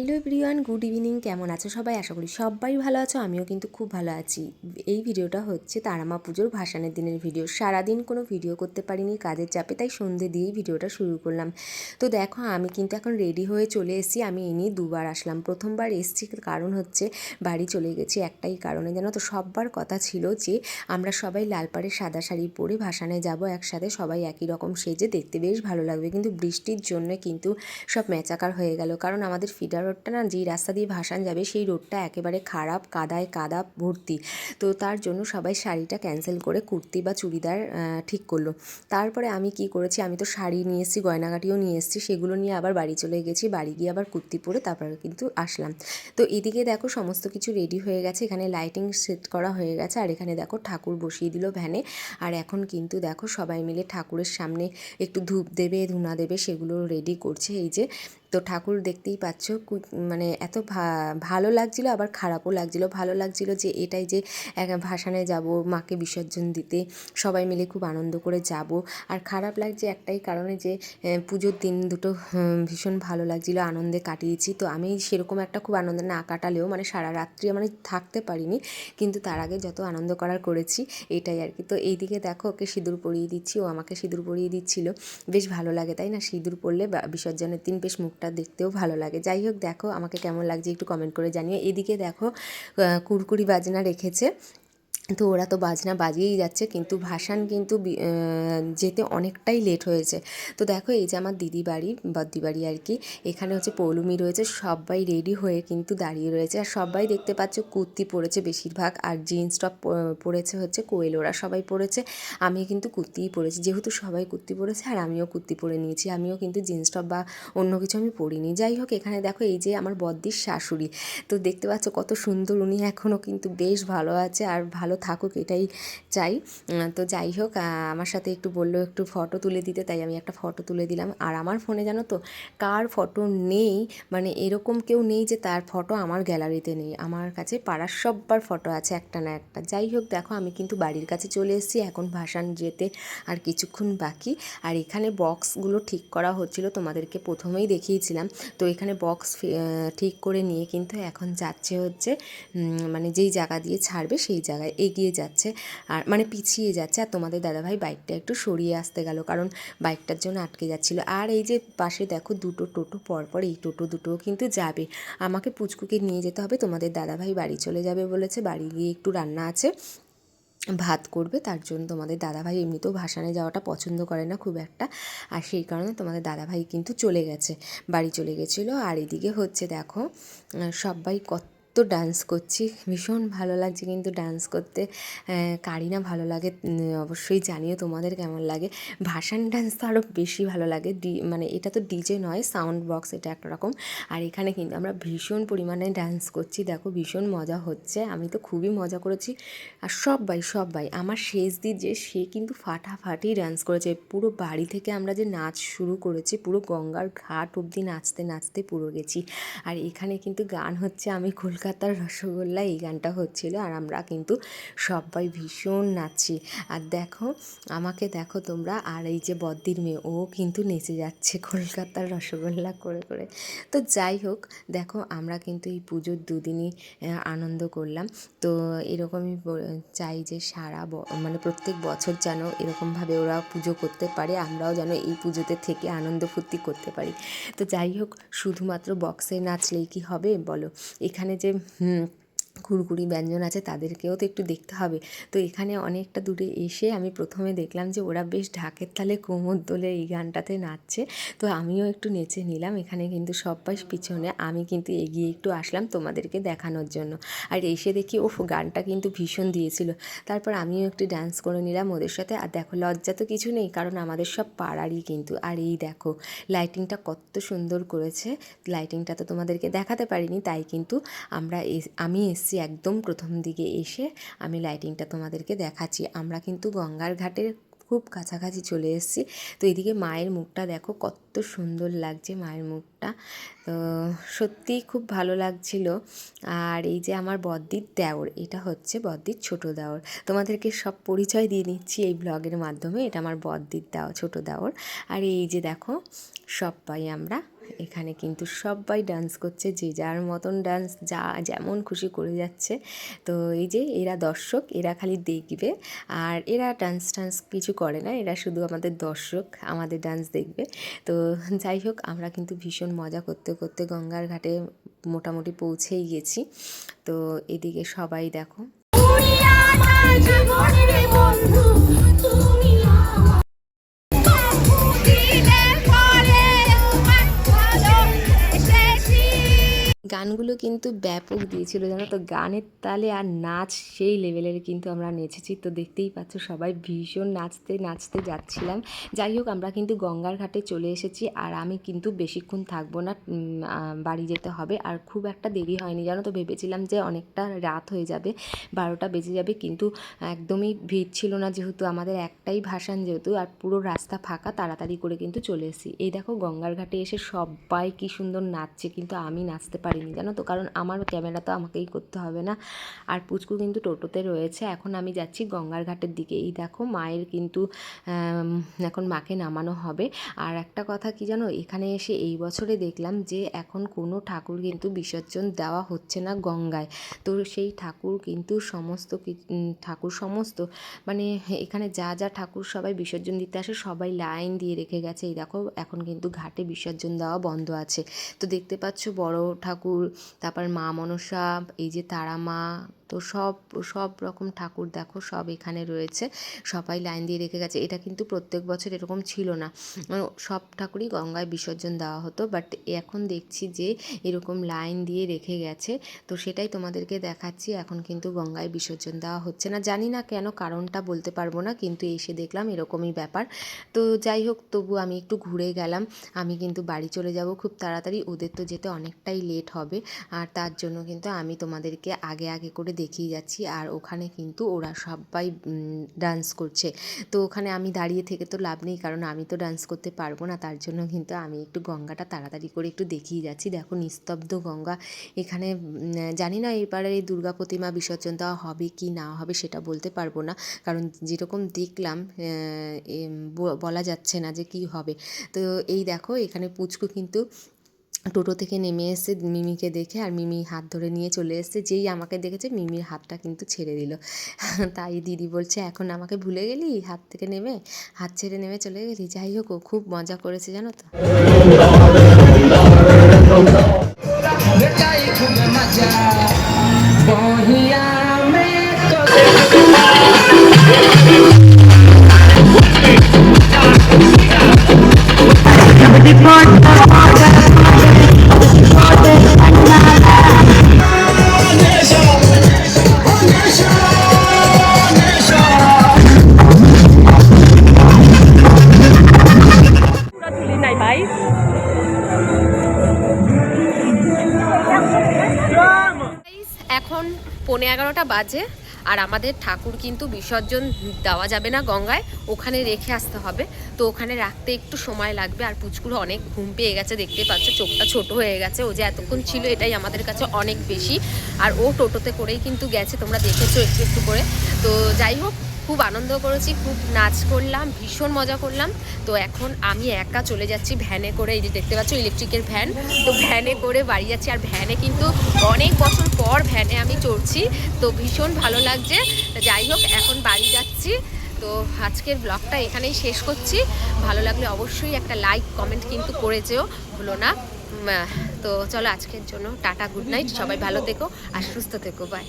Hello everyone, good evening. কেমন আছো সবাই? আশা করি সবাই ভালো আছো, আমিও কিন্তু খুব ভালো আছি। এই ভিডিওটা হচ্ছে তারামা পুজোর ভাসানের দিনের ভিডিও। সারাদিন কোনো ভিডিও করতে পারিনি কাজের চাপে, তাই সন্ধে দিয়েই ভিডিওটা শুরু করলাম। তো দেখো, আমি কিন্তু এখন রেডি হয়ে চলে এসেছি। আমি এ নিয়ে দুবার আসলাম। প্রথমবার এসছি কারণ হচ্ছে বাড়ি চলে গেছি একটাই কারণে। জানো তো, সববার কথা ছিল যে আমরা সবাই লাল পাড়ে সাদা শাড়ি পরে ভাসানে যাব একসাথে। সবাই একই রকম সেজে দেখতে বেশ ভালো লাগবে। কিন্তু বৃষ্টির জন্য কিন্তু সব ম্যাচাকার হয়ে গেল। কারণ আমাদের ফিডার রোডটা না যেই রাস্তা দিয়ে ভাসান যাবে, সেই রোডটা একেবারে খারাপ, কাদায় কাদা ভর্তি। তো তার জন্য সবাই শাড়িটা ক্যান্সেল করে কুর্তি বা চুড়িদার ঠিক করল। তারপরে আমি কি করেছি, আমি তো শাড়ি নিয়ে এসেছি, গয়নাগাটিও নিয়ে এসেছি, সেগুলো নিয়ে আবার বাড়ি চলে গেছি, বাড়ি গিয়ে আবার কুর্তি পরে তারপরে কিন্তু আসলাম। তো এদিকে দেখো সমস্ত কিছু রেডি হয়ে গেছে, এখানে লাইটিং সেট করা হয়ে গেছে, আর এখানে দেখো ঠাকুর বসিয়ে দিল ভ্যানে আর এখন কিন্তু দেখো সবাই মিলে ঠাকুরের সামনে একটু ধূপ দেবে, ধুনা দেবে, সেগুলো রেডি করছে। এই যে তো ঠাকুর দেখতেই পাচ্ছ মানে এত ভালো লাগছিল, আবার খারাপও লাগছিল। ভালো লাগছিল যে এটাই যে ভাসানে যাব, মাকে বিসর্জন দিতে, সবাই মিলে খুব আনন্দ করে যাব। আর খারাপ লাগছে একটাই কারণে যে পুজোর দিন দুটো ভীষণ ভালো লাগছিল, আনন্দে কাটিয়েছি। তো আমি সেরকম একটা খুব আনন্দে না কাটালেও মানে সারা রাত্রি মানে থাকতে পারিনি, কিন্তু তার আগে যত আনন্দ করার করেছি, এটাই আর কি। তো এইদিকে দেখো, ওকে সিঁদুর পরিয়ে দিচ্ছি, ও আমাকে সিঁদুর পরিয়ে দিচ্ছিল। বেশ ভালো লাগে, তাই না? সিঁদুর পরলে বিসর্জনের দিন বেশ মুখ মুখটা দেখতেও ভালো লাগে। যাই হোক, দেখো আমাকে কেমন লাগছে একটু কমেন্ট করে জানিও। এদিকে দেখো কুরকুরি বাজনা রেখেছে। তো ওরা তো বাজনা বাজিয়েই যাচ্ছে, কিন্তু ভাসান কিন্তু যেতে অনেকটাই লেট হয়েছে। তো দেখো এই যে আমার দিদি বাড়ি, বদ্দি বাড়ি আর কি, এখানে হচ্ছে পৌলুমি রয়েছে, সবাই রেডি হয়ে কিন্তু দাঁড়িয়ে রয়েছে। আর সবাই দেখতে পাচ্ছ কুর্তি পরেছে বেশিরভাগ, আর জিন্স টপ পরেছে হচ্ছে কোয়েল, ওরা সবাই পরেছে আমি কিন্তু কুর্তিই পরেছি। যেহেতু সবাই কুর্তি পরেছে, আর আমিও কুর্তি পরে নিয়েছি, আমিও কিন্তু জিন্স টপ বা অন্য কিছু আমি পরিনি। যাই হোক, এখানে দেখো এই যে আমার বদ্দির শাশুড়ি, তো দেখতে পাচ্ছ কত সুন্দর, উনি এখনও কিন্তু বেশ ভালো আছে, আর ভালো থাকুক, এটাই চাই। তো যাই হোক আমার সাথে একটু বলল, একটু ফটো তুলে দিতে, তাই আমি একটা ফটো তুলে দিলাম। আর আমার ফোনে জানো তো, কার ফটো নেই? মানে এরকম কেউ নেই যে তার ফটো আমার গ্যালারিতে নেই। আমার কাছে পাড়ার সব্বার ফটো আছে একটা না একটা। যাই হোক, দেখো, আমি কিন্তু বাড়ির কাছে চলে এসেছি, এখন ভাসান যেতে আর কিছুক্ষণ বাকি। আর এখানে বক্সগুলো ঠিক করা হচ্ছিল, তোমাদেরকে প্রথমেই দেখিয়েছিলাম। তো এখানে বক্স ঠিক করে নিয়ে কিন্তু এখন যাচ্ছে হচ্ছে মানে যেই জায়গা দিয়ে ছাড়বে, সেই জায়গায়। এগিয়ে যাচ্ছে আর মানে পিছিয়ে যাচ্ছে। আর তোমাদের দাদাভাই বাইকটা একটু সরিয়ে আসতে গেল কারণ বাইকটার জন্য আটকে যাচ্ছিল। আর এই যে পাশে দেখো দুটো টোটো, পরপর এই টোটো দুটোও কিন্তু যাবে। আমাকে পুচকুকে নিয়ে যেতে হবে, তোমাদের দাদাভাই বাড়ি চলে যাবে বলেছে, বাড়ি গিয়ে একটু রান্না আছে, ভাত করবে, তার জন্য তোমাদের দাদাভাই এমনিতেও ভাসানে যাওয়াটা পছন্দ করে না খুব একটা। আর সেই কারণে তোমাদের দাদাভাই কিন্তু চলে গেছে, বাড়ি চলে গেছিল। আর এদিকে হচ্ছে দেখো সবাই কত তো ডান্স করছি। ভীষণ ভালো লাগছে কিন্তু ডান্স করতে। কারি না ভালো লাগে অবশ্যই জানিও তোমাদের কেমন লাগে। ভাসান ডান্স তো আরও বেশি ভালো লাগে। ডি মানে এটা তো ডিজে নয় সাউন্ড বক্স এটা একটা রকম। আর এখানে কিন্তু আমরা ভীষণ পরিমাণে ডান্স করছি। দেখো ভীষণ মজা হচ্ছে। আমি তো খুবই মজা করেছি। আর সবাই সবাই আমার শেষ দি যে, সে কিন্তু ফাটাফাটি ডান্স করেছে। পুরো বাড়ি থেকে আমরা যে নাচ শুরু করেছি, পুরো গঙ্গার ঘাট অবধি নাচতে নাচতে পুরো গেছি। আর এখানে কিন্তু গান হচ্ছে, আমি কলকাতার রসগোল্লা এই গানটা হচ্ছিল আর আমরা কিন্তু সবাই ভীষণ নাচি আর দেখো, আমাকে দেখো তোমরা, আর এই যে বদ্দির মেয়ে, ও কিন্তু নেচে যাচ্ছে কলকাতার রসগোল্লা করে করে। তো যাই হোক, দেখো আমরা কিন্তু এই পুজোর দুদিনই আনন্দ করলাম। তো এরকমই চাই যে সারা মানে প্রত্যেক বছর যেন এরকমভাবে ওরা পুজো করতে পারে, আমরাও যেন এই পুজোতে থেকে আনন্দ ফুর্তি করতে পারি। তো যাই হোক, শুধুমাত্র বক্সে নাচলেই কি হবে বলো? এখানে যে hum, কুরকুরি ব্যঞ্জন আছে তাদেরকেও তো একটু দেখতে হবে। তো এখানে অনেকটা দূরে এসে আমি প্রথমে দেখলাম যে ওরা বেশ ঢাকের তালে কোমর দোলে এই গানটাতে নাচছে। তো আমিও একটু নেচে নিলাম, এখানে কিন্তু সবাই পিছনে আমি কিন্তু এগিয়ে একটু আসলাম তোমাদেরকে দেখানোর জন্য। আর এসে দেখি ও গানটা কিন্তু ভীষণ দিয়েছিল। তারপর আমিও একটু ডান্স করে নিলাম ওদের সাথে। আর দেখো, লজ্জা তো কিছু নেই, কারণ আমাদের সব পাড়ারই কিন্তু। আর এই দেখো লাইটিংটা কত সুন্দর করেছে। লাইটিংটা তো তোমাদেরকে দেখাতে পারিনি, তাই কিন্তু আমরা আমি এসছি। এসেছি একদম প্রথম দিকে এসে আমি লাইটিংটা তোমাদেরকে দেখাচ্ছি। আমরা কিন্তু গঙ্গার ঘাটের খুব কাছাকাছি চলে এসেছি। তো এদিকে মায়ের মুখটা দেখো কত সুন্দর লাগছে মায়ের মুখটা। তো সত্যিই খুব ভালো লাগছিল। আর এই যে আমার বদ্দির দেওর, এটা হচ্ছে বদ্দির ছোট দেওর। তোমাদেরকে সব পরিচয় দিয়ে নিচ্ছি এই ব্লগের মাধ্যমে। এটা আমার বদ্দির দেওয়া, ছোট দেওর। আর এই যে দেখো, সবাই আমরা এখানে কিন্তু সবাই ডান্স করছে, যে যার মতন ডান্স যা যেমন খুশি করে যাচ্ছে। তো এই যে এরা দর্শক, এরা খালি দেখবে আর এরা ডান্স টান্স কিছু করে না, এরা শুধু আমাদের দর্শক, আমাদের ডান্স দেখবে। তো যাই হোক, আমরা কিন্তু ভীষণ মজা করতে করতে গঙ্গার ঘাটে মোটামুটি পৌঁছেই গেছি। তো এদিকে সবাই দেখো। বন্ধু, তুমি গানগুলো কিন্তু ব্যাপক দিয়েছিল, জানো তো? গানের তালে আর নাচ সেই লেভেলের কিন্তু আমরা নেচেছি। তো দেখতেই পাচ্ছ, সবাই ভীষণ নাচতে নাচতে যাচ্ছিলাম। যাই হোক, আমরা কিন্তু গঙ্গার ঘাটে চলে এসেছি আর আমি কিন্তু বেশিক্ষণ থাকব না বাড়ি যেতে হবে। আর খুব একটা দেরি হয়নি, জানো তো? ভেবেছিলাম যে অনেকটা রাত হয়ে যাবে, বারোটা বেজে যাবে, কিন্তু একদমই ভিড় ছিল না যেহেতু আমাদের একটাই ভাসান যেহেতু, আর পুরো রাস্তা ফাঁকা, তাড়াতাড়ি করে কিন্তু চলে এসেছি। এই দেখো, গঙ্গার ঘাটে এসে সবাই কি সুন্দর নাচছে, কিন্তু আমি নাচতে পারিনি, জানো তো? কারণ আমার ক্যামেরা তো আমাকেই করতে হবে না। আর পুচকু কিন্তু টোটোতে রয়েছে। এখন আমি যাচ্ছি গঙ্গার ঘাটের দিকে। এই দেখো, মায়ের কিন্তু এখন মাকে নামানো হবে। আর একটা কথা কি জানো? এখানে এসে এই বছরে দেখলাম যে, এখন কোনো ঠাকুর কিন্তু বিসর্জন দেওয়া হচ্ছে না গঙ্গায়। তো সেই ঠাকুর কিন্তু সমস্ত ঠাকুর সমস্ত মানে এখানে যা যা ঠাকুর সবাই বিসর্জন দিতে আসে, সবাই লাইন দিয়ে রেখে গেছে। এই দেখো, এখন কিন্তু ঘাটে বিসর্জন দেওয়া বন্ধ আছে। তো দেখতে পাচ্ছ, বড় ঠাকুর তারপর মা মনসা এই যে তারা মা তো সব সব রকম ঠাকুর দেখো, সব এখানে রয়েছে। সবাই লাইন দিয়ে রেখে গেছে। এটা কিন্তু প্রত্যেক বছর এরকম ছিল না। মানে সব ঠাকুরই গঙ্গায় বিসর্জন দেওয়া হতো বাট এখন দেখছি যে এরকম লাইন দিয়ে রেখে গেছে। তো সেটাই তোমাদেরকে দেখাচ্ছি। এখন কিন্তু গঙ্গায় বিসর্জন দেওয়া হচ্ছে না। জানি না কেন কারণটা বলতে পারব না, কিন্তু এসে দেখলাম এরকমই ব্যাপার। তো যাই হোক, তবু আমি একটু ঘুরে গেলাম। আমি কিন্তু বাড়ি চলে যাব খুব তাড়াতাড়ি। ওদের তো যেতে অনেকটাই লেট হবে। আর তার জন্য কিন্তু আমি তোমাদেরকে আগে আগে করে দেখিয়ে যাচ্ছি আর ওখানে কিন্তু ওরা সবাই ডান্স করছে। তো ওখানে আমি দাঁড়িয়ে থেকে তো লাভ নেই কারণ আমি তো ডান্স করতে পারব না, তার জন্য কিন্তু আমি একটু গঙ্গাটা তাড়াতাড়ি করে একটু দেখিয়ে যাচ্ছি। দেখো নিস্তব্ধ গঙ্গা, এখানে জানি না এবারে এই দুর্গা প্রতিমা বিসর্জন দেওয়া হবে কি না হবে সেটা বলতে পারব না। কারণ যেরকম দেখলাম বলা যাচ্ছে না যে কি হবে। তো এই দেখো এখানে পুচকু কিন্তু টোটো থেকে নেমে এসে মিমিকে দেখে আর মিমি হাত ধরে নিয়ে চলে এসছে। যেই আমাকে দেখেছে, মিমির হাতটা কিন্তু ছেড়ে দিল। তাই দিদি বলছে, এখন আমাকে ভুলে গেলি? হাত থেকে নেমে? হাত ছেড়ে নেমে চলে গেলি? যাই হোক খুব মজা করেছে, জানো তো? পৌনে এগারোটা বাজে। আর আমাদের ঠাকুর কিন্তু বিসর্জন দেওয়া যাবে না গঙ্গায়, ওখানে রেখে আসতে হবে। তো ওখানে রাখতে একটু সময় লাগবে। আর পুচকুলো অনেক ঘুম পেয়ে গেছে দেখতে পাচ্ছ, চোখটা ছোট হয়ে গেছে। ও যে এতক্ষণ ছিল, এটাই আমাদের কাছে অনেক বেশি। আর ও টোটোতে করেই কিন্তু গেছে, তোমরা দেখেছ একটু একটু করে। তো যাই হোক খুব আনন্দ করেছি, খুব নাচ করলাম, ভীষণ মজা করলাম। তো এখন আমি একা চলে যাচ্ছি ভ্যানে করে, এই যে দেখতে পাচ্ছ ইলেকট্রিকের ভ্যান। তো ভ্যানে করে বাড়ি যাচ্ছি, আর ভ্যানে কিন্তু অনেক বছর পর ভ্যানে আমি চড়ছি। তো ভীষণ ভালো লাগছে। যাই হোক, এখন বাড়ি যাচ্ছি। তো আজকের ব্লগটা এখানেই শেষ করছি। ভালো লাগলে অবশ্যই একটা লাইক, কমেন্ট কিন্তু করে যেও হলো না তো চলো আজকের জন্য টাটা, গুড নাইট। সবাই ভালো থেকো আর সুস্থ থেকো বাই